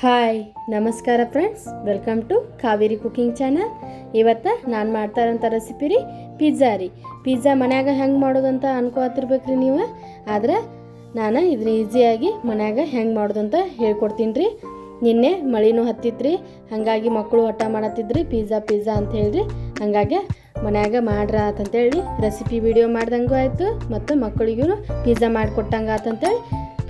Hi, ನಮಸ್ಕಾರ friends welcome to Kaveri cooking channel ಇವತ್ತು ನಾನು ಮಾಡ್ತಾ ಇರೋಂಥ ರೆಸಿಪಿ ರೀ ಪಿಜ್ಜಾ ರೀ. ಪಿಜ್ಜಾ ಮನ್ಯಾಗ ಹೆಂಗೆ ಮಾಡೋದಂತ ಅನ್ಕೋತಿರ್ಬೇಕು ರೀ ನೀವು. ಆದ್ರೆ ನಾನು ಇದನ್ನ ಈಸಿಯಾಗಿ ಮನ್ಯಾಗ ಹೆಂಗೆ ಮಾಡೋದಂತ ಹೇಳ್ಕೊಡ್ತೀನಿ ರೀ. ನಿನ್ನೆ ಮಳಿನೂ ಹತ್ತಿತ್ರಿ, ಹಾಗಾಗಿ ಮಕ್ಕಳು ಹಠ ಮಾಡತ್ತಿದ್ರಿ ಪಿಜ್ಜಾ ಪಿಜ್ಜಾ ಅಂತ ಹೇಳ್ರಿ. ಹಾಗಾಗಿ ಮನ್ಯಾಗ ಮಾಡ್ರ ಅಂತಂತೇಳಿ ರೆಸಿಪಿ ವಿಡಿಯೋ ಮಾಡ್ದಂಗೂ ಆಯಿತು, ಮತ್ತು ಮಕ್ಕಳಿಗೂ ಪಿಜ್ಜಾ ಮಾಡಿಕೊಟ್ಟಂಗೆ ಆತಂತೇಳಿ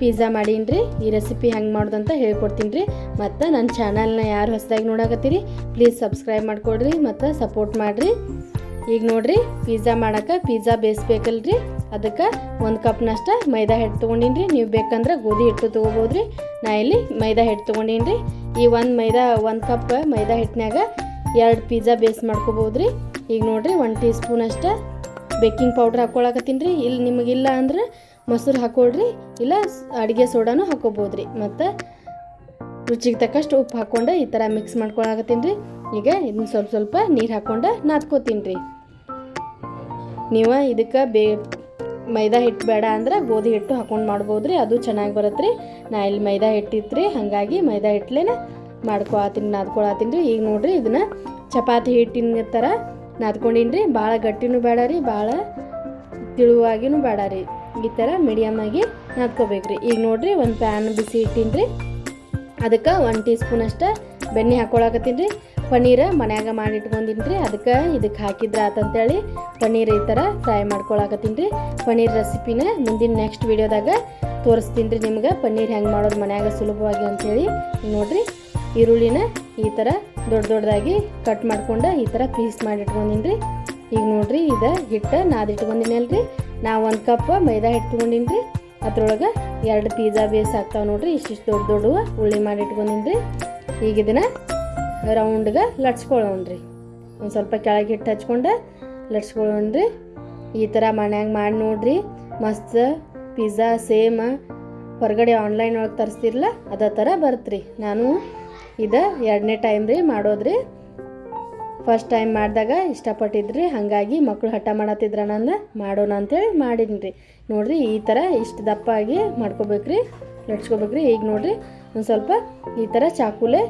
ಪಿಜ್ಜಾ ಮಾಡೀನಿ ರೀ ಈ ರೆಸಿಪಿ ಹೆಂಗೆ ಮಾಡೋದಂತ ಹೇಳ್ಕೊಡ್ತೀನಿ ರೀ ಮತ್ತು ನನ್ನ ಚಾನಲ್ನ ಯಾರು ಹೊಸದಾಗಿ ನೋಡಕತ್ತೀರಿ ಪ್ಲೀಸ್ ಸಬ್ಸ್ಕ್ರೈಬ್ ಮಾಡಿಕೊಡ್ರಿ ಮತ್ತು ಸಪೋರ್ಟ್ ಮಾಡಿರಿ. ಈಗ ನೋಡಿರಿ, ಪಿಜ್ಜಾ ಮಾಡಕ್ಕೆ ಪಿಜ್ಜಾ ಬೇಯಿಸ್ಬೇಕಲ್ರಿ. ಅದಕ್ಕೆ ಒಂದು ಕಪ್ನಷ್ಟ ಮೈದಾ ಹಿಟ್ಟು ತೊಗೊಂಡೀನಿ ರೀ ನೀವು ಬೇಕಂದ್ರೆ ಗೋಧಿ ಹಿಟ್ಟು ತೊಗೋಬೋದು ರೀ ನಾ ಇಲ್ಲಿ ಮೈದಾ ಹಿಟ್ಟು ತೊಗೊಂಡೀನಿ ರೀ ಈ ಒಂದು ಮೈದಾ, ಒಂದು ಕಪ್ ಮೈದಾ ಹಿಟ್ಟಿನಾಗ ಎರಡು ಪಿಜ್ಜಾ ಬೇಸ್ ಮಾಡ್ಕೋಬೋದು ರೀ ಈಗ ನೋಡಿರಿ ಒನ್ ಟೀ ಸ್ಪೂನ್ ಅಷ್ಟ ಬೇಕಿಂಗ್ ಪೌಡ್ರ್ ಹಾಕ್ಕೊಳಕತ್ತೀನಿ ರೀ ಇಲ್ಲಿ ನಿಮಗಿಲ್ಲ ಅಂದ್ರೆ ಮೊಸರು ಹಾಕೊಳ್ರಿ, ಇಲ್ಲ ಅಡುಗೆ ಸೋಡಾನು ಹಾಕೋಬೋದು ರೀ ಮತ್ತು ರುಚಿಗೆ ತಕ್ಕಷ್ಟು ಉಪ್ಪು ಹಾಕ್ಕೊಂಡು ಈ ಥರ ಮಿಕ್ಸ್ ಮಾಡ್ಕೊಳಕತ್ತೀನಿ ರೀ ಈಗ ಇದನ್ನ ಸ್ವಲ್ಪ ಸ್ವಲ್ಪ ನೀರು ಹಾಕ್ಕೊಂಡು ನಾದ್ಕೋತೀನಿ ರೀ ನೀವು ಇದಕ್ಕೆ ಬೇ ಮೈದಾ ಹಿಟ್ಟು ಬೇಡ ಅಂದ್ರೆ ಗೋಧಿ ಹಿಟ್ಟು ಹಾಕೊಂಡು ಮಾಡ್ಬೋದು ರೀ ಅದು ಚೆನ್ನಾಗಿ ಬರುತ್ತೆ ರೀ ನಾ ಇಲ್ಲಿ ಮೈದಾ ಹಿಟ್ಟಿತ್ತು ರೀ ಹಾಗಾಗಿ ಮೈದಾ ಹಿಟ್ಲೇನ ಮಾಡ್ಕೊಳತ್ತೀನಿ ನಾದ್ಕೊಳತ್ತೀನಿ ರೀ ಈಗ ನೋಡ್ರಿ ಇದನ್ನ ಚಪಾತಿ ಹಿಟ್ಟಿನ ಥರ ನಾದ್ಕೊಂಡಿನ್ರಿ. ರೀ ಭಾಳ ಗಟ್ಟಿನೂ ಬೇಡ ರೀ ಭಾಳ ತಿಳುವಾಗಿನೂ ಬೇಡ ರೀ ಈ ಥರ ಮೀಡಿಯಮ್ ಆಗಿ ನಾದ್ಕೋಬೇಕು ರೀ ಈಗ ನೋಡಿರಿ ಒಂದು ಪ್ಯಾನ್ ಬಿಸಿ ಇಟ್ಟೀನಿ ರೀ ಅದಕ್ಕೆ ಒಂದು ಟೀ ಸ್ಪೂನ್ ಅಷ್ಟ ಬೆಣ್ಣೆ ಹಾಕೊಳಕತ್ತೀನಿ ರೀ. ಪನ್ನೀರ ಮನ್ಯಾಗ ಮಾಡಿ ಇಟ್ಕೊಂಡಿನಿ ರೀ ಅದಕ್ಕೆ ಇದಕ್ಕೆ ಹಾಕಿದ್ರೆ ಆತಂತೇಳಿ ಪನ್ನೀರ್ ಈ ಥರ ಫ್ರೈ ಮಾಡ್ಕೊಳಕತ್ತೀನಿ ರೀ. ಪನ್ನೀರ್ ರೆಸಿಪಿನ ಮುಂದಿನ ನೆಕ್ಸ್ಟ್ ವೀಡಿಯೋದಾಗ ತೋರಿಸ್ತೀನಿ ರೀ ನಿಮ್ಗೆ ಪನ್ನೀರ್ ಹೆಂಗೆ ಮಾಡೋದು ಮನ್ಯಾಗ ಸುಲಭವಾಗಿ ಅಂಥೇಳಿ ನೋಡಿರಿ ಈರುಳ್ಳಿನ ಈ ಥರ ದೊಡ್ಡ ದೊಡ್ಡದಾಗಿ ಕಟ್ ಮಾಡ್ಕೊಂಡು ಈ ಥರ ಪೀಸ್ ಮಾಡಿ ಇಟ್ಕೊಂಡಿನಿ ರೀ ಈಗ ನೋಡಿರಿ ಇದು ಹಿಟ್ಟು ನಾದಿಟ್ಕೊಂಡಿನಲ್ರಿ ನಾ ಒಂದು ಕಪ್ ಮೈದಾ ಹಿಟ್ಟು ತೊಗೊಂಡಿನಿ ರೀ ಅದ್ರೊಳಗೆ ಎರಡು ಪಿಜ್ಜಾ ಬೇಸ್ ಆಗ್ತಾವೆ ನೋಡ್ರಿ. ಇಷ್ಟಿಷ್ಟು ದೊಡ್ಡ ದೊಡ್ಡವು ಉಳ್ಳಿ ಮಾಡಿ ಇಟ್ಕೊಂಡಿನಿ ರೀ ಈಗ ಇದನ್ನು ರೌಂಡ್ಗೆ ಲಟ್ಸ್ಕೊಳ್ಳೋಣ್ರಿ ಒಂದು ಸ್ವಲ್ಪ ಕೆಳಗೆ ಹಿಟ್ಟು ಹಚ್ಕೊಂಡು ಲಟ್ಸ್ಕೊಳ್ಳೋಣ್ರಿ ಈ ಥರ ಮನ್ಯಾಗ ಮಾಡಿ ನೋಡ್ರಿ. ಮಸ್ತ್ ಪಿಜ್ಜಾ ಸೇಮ್ ಹೊರಗಡೆ ಆನ್ಲೈನ್ ಒಳಗೆ ತರಿಸ್ತಿರಲ್ಲ ಅದೇ ಥರ ಬರುತ್ತೆ ರೀ ನಾನು ಇದು ಎರಡನೇ ಟೈಮ್ ರೀ ಮಾಡೋದ್ರಿ. ಫಸ್ಟ್ ಟೈಮ್ ಮಾಡಿದಾಗ ಇಷ್ಟಪಟ್ಟಿದ್ರಿ, ಹಾಗಾಗಿ ಮಕ್ಕಳು ಹಠ ಮಾಡತ್ತಿದ್ರ ನಂದು ಮಾಡೋಣ ಅಂತೇಳಿ ಮಾಡಿನಿ ರೀ ನೋಡಿರಿ, ಈ ಥರ ಇಷ್ಟು ದಪ್ಪ ಆಗಿ ಮಾಡ್ಕೋಬೇಕ್ರಿ, ಲಟ್ಸ್ಕೊಬೇಕ್ರಿ. ಈಗ ನೋಡಿರಿ, ಒಂದು ಸ್ವಲ್ಪ ಈ ಥರ ಚಾಕುಲೆ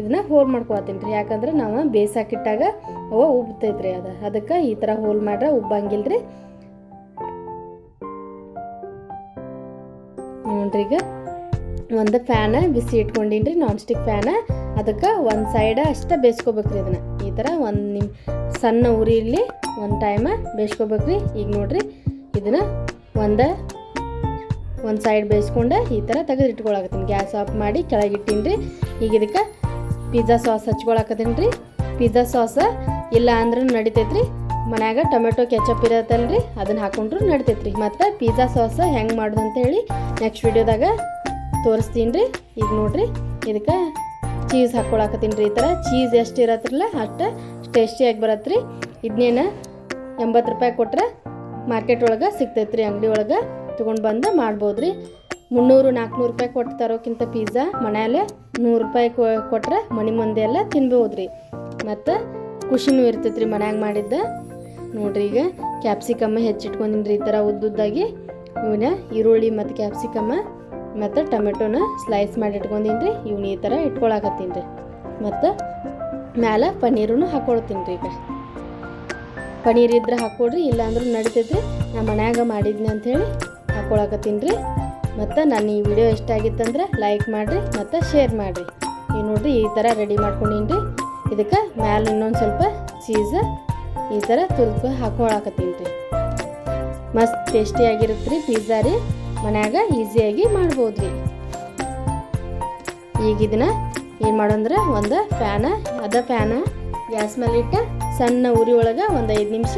ಇದನ್ನ ಹೋಲ್ ಮಾಡ್ಕೊತೀನಿ ರೀ ಯಾಕಂದ್ರೆ ನಾವು ಬೇಸಾಕಿಟ್ಟಾಗ ಅವ ಉಬ್ತೈತ್ರಿ ಅದು. ಅದಕ್ಕೆ ಈ ಥರ ಹೋಲ್ ಮಾಡ್ರೆ ಉಬ್ಬಂಗಿಲ್ರಿ. ನೋಡ್ರಿ ಈಗ ಒಂದು ಫ್ಯಾನ ಬಿಸಿ ಇಟ್ಕೊಂಡಿನ್ರಿ ರೀ ನಾನ್ ಸ್ಟಿಕ್ ಫ್ಯಾನ ಅದಕ್ಕೆ ಒಂದು ಸೈಡ ಅಷ್ಟೇ ಬೇಯಿಸ್ಕೋಬೇಕ್ರಿ ಇದನ್ನು. ಥರ ಒಂದು ನಿಮ್ಮ ಸಣ್ಣ ಉರಿಯಲ್ಲಿ ಒಂದು ಟೈಮ ಬೇಯಿಸ್ಕೋಬೇಕ್ರಿ. ಈಗ ನೋಡ್ರಿ, ಇದನ್ನು ಒಂದು ಒಂದು ಸೈಡ್ ಬೇಯಿಸ್ಕೊಂಡು ಈ ಥರ ತೆಗೆದು ಇಟ್ಕೊಳಕತ್ತೀನಿ ಗ್ಯಾಸ್ ಆಫ್ ಮಾಡಿ ಕೆಳಗಿಟ್ಟೀನಿ ರೀ ಈಗ ಇದಕ್ಕೆ ಪಿಜ್ಜಾ ಸಾಸ್ ಹಚ್ಕೊಳಕತ್ತೀನಿ ರೀ ಪಿಜ್ಜಾ ಸಾಸ್ ಇಲ್ಲ ಅಂದ್ರೂ ರೀ ಮನ್ಯಾಗ ಟೊಮೆಟೊ ಕೆಚಪ್ ಇರತ್ತಲ್ಲ ರೀ ಅದನ್ನ ಹಾಕೊಂಡ್ರು ನಡಿತೈತ್ರಿ. ಮತ್ತು ಪಿಜ್ಜಾ ಸಾಸ್ ಹೆಂಗೆ ಮಾಡೋದು ಅಂತ ಹೇಳಿ ನೆಕ್ಸ್ಟ್ ವಿಡಿಯೋದಾಗ ತೋರಿಸ್ತೀನಿ ರೀ ಈಗ ನೋಡ್ರಿ, ಇದಕ್ಕೆ ಚೀಸ್ ಹಾಕ್ಕೊಳಕತ್ತೀನಿ ರೀ ಈ ಥರ. ಚೀಸ್ ಎಷ್ಟು ಇರತ್ತಲ್ಲ ಅಷ್ಟು ಟೇಸ್ಟಿಯಾಗಿ ಬರತ್ತೆ ರೀ ಇದನ್ನೇನು ಎಂಬತ್ತು ರೂಪಾಯಿ ಕೊಟ್ಟರೆ ಮಾರ್ಕೆಟ್ ಒಳಗೆ ಸಿಗ್ತೈತೆ ರೀ ಅಂಗಡಿ ಒಳಗೆ ತೊಗೊಂಡು ಬಂದು ಮಾಡ್ಬೋದು ರೀ ಮುನ್ನೂರು ನಾಲ್ಕುನೂರು ರೂಪಾಯಿ ಕೊಟ್ಟು ತರೋಕ್ಕಿಂತ ಪಿಜ್ಜಾ ಮನೆಯಲ್ಲೇ ನೂರು ರೂಪಾಯಿ ಕೊಟ್ಟರೆ ಮನೆ ಮುಂದೆ ಎಲ್ಲ ತಿನ್ಬೋದು ರೀ ಮತ್ತು ಖುಷಿನೂ ಇರ್ತೈತೆ ರೀ ಮನ್ಯಾಗ ಮಾಡಿದ್ದ. ನೋಡ್ರಿ ಈಗ ಕ್ಯಾಪ್ಸಿಕಮ್ಮ ಹೆಚ್ಚಿಟ್ಕೊಂಡಿನಿ ರೀ ಈ ಥರ ಉದ್ದುದ್ದಾಗಿ. ಇವನ್ನ ಈರುಳ್ಳಿ ಮತ್ತು ಕ್ಯಾಪ್ಸಿಕಮ್ಮ ಮತ್ತು ಟೊಮೆಟೊನ ಸ್ಲೈಸ್ ಮಾಡಿ ಇಟ್ಕೊಂಡಿನಿ ರೀ ಇವ್ನ ಈ ಥರ ಇಟ್ಕೊಳಕತ್ತೀನಿ ರೀ ಮತ್ತು ಮ್ಯಾಲೆ ಪನ್ನೀರನ್ನು ಹಾಕ್ಕೊಳ್ತೀನಿ ರೀ ಈಗ. ಪನ್ನೀರ್ ಇದ್ರೆ ಹಾಕ್ಕೊಡ್ರಿ ಇಲ್ಲಾಂದ್ರೂ ನಡಿತೈತ್ರಿ ನಾ ಮನ್ಯಾಗ ಮಾಡಿದ್ನಿ ಅಂಥೇಳಿ ಹಾಕ್ಕೊಳಕತ್ತೀನಿ ರೀ ಮತ್ತು ನಾನು ಈ ವಿಡಿಯೋ ಇಷ್ಟ ಆಗಿತ್ತಂದ್ರೆ ಲೈಕ್ ಮಾಡಿರಿ, ಮತ್ತು ಶೇರ್ ಮಾಡಿರಿ. ಈಗ ನೋಡಿರಿ ಈ ಥರ ರೆಡಿ ಮಾಡ್ಕೊಂಡೀನಿ ರೀ ಇದಕ್ಕೆ ಮ್ಯಾಲೆ ಇನ್ನೊಂದು ಸ್ವಲ್ಪ ಚೀಸ್ ಈ ಥರ ತುಲ್ಕ ಹಾಕೊಳಕತ್ತೀನಿ ರೀ ಮಸ್ತ್ ಟೇಸ್ಟಿಯಾಗಿರುತ್ತೆ ರೀ ಪಿಜ್ಜಾ ರೀ. ಮನ್ಯಾಗ ಈಸಿಯಾಗಿ ಮಾಡ್ಬೋದು ರೀ ಈಗ ಇದನ್ನ ಏನು ಮಾಡೋಂದ್ರೆ ಒಂದು ಫ್ಯಾನ ಅದ ಫ್ಯಾನ ಗ್ಯಾಸ್ ಮೇಲೆ ಇಟ್ಟು ಸಣ್ಣ ಉರಿ ಒಳಗೆ ಒಂದು ಐದು ನಿಮಿಷ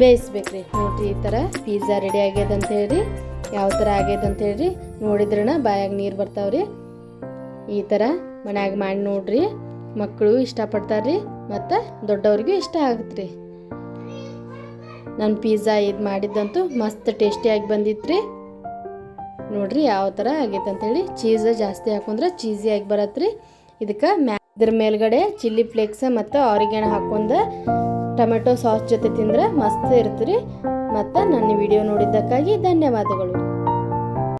ಬೇಯಿಸ್ಬೇಕ್ರಿ. ನೋಡಿರಿ ಈ ಥರ ಪಿಜ್ಜಾ ರೆಡಿ ಆಗ್ಯದ ಅಂತ ಹೇಳ್ರಿ. ಯಾವ ಥರ ಆಗ್ಯದ ಅಂತ ಹೇಳ್ರಿ. ನೋಡಿದ್ರನ ಬಾಯಾಗ ನೀರು ಬರ್ತಾವ್ರಿ. ಈ ಥರ ಮನ್ಯಾಗ ಮಾಡಿ ನೋಡ್ರಿ. ಮಕ್ಕಳು ಇಷ್ಟಪಡ್ತಾರ್ರಿ ಮತ್ತು ದೊಡ್ಡವ್ರಿಗೂ ಇಷ್ಟ ಆಗುತ್ತೆ ರೀ ನನ್ನ ಪಿಜ್ಜಾ ಇದು ಮಾಡಿದ್ದಂತೂ ಮಸ್ತ್ ಟೇಸ್ಟಿಯಾಗಿ ಬಂದಿತ್ತು ರೀ ನೋಡ್ರಿ ಯಾವ ಥರ ಆಗೈತೆ ಅಂತೇಳಿ ಚೀಸ್ ಜಾಸ್ತಿ ಹಾಕೊಂಡ್ರೆ ಚೀಸಿಯಾಗಿ ಬರತ್ತೆ ರೀ ಇದಕ್ಕೆ ಮ್ಯಾ ಇದ್ರ ಮೇಲ್ಗಡೆ ಚಿಲ್ಲಿ ಫ್ಲೇಕ್ಸ್ ಮತ್ತು ಅವ್ರಿಗೆಣ್ಣೆ ಹಾಕೊಂಡು ಟೊಮೆಟೊ ಸಾಸ್ ಜೊತೆ ತಿಂದ್ರೆ ಮಸ್ತ್ ಇರ್ತೀರಿ. ಮತ್ತು ನನ್ನ ವಿಡಿಯೋ ನೋಡಿದ್ದಕ್ಕಾಗಿ ಧನ್ಯವಾದಗಳು.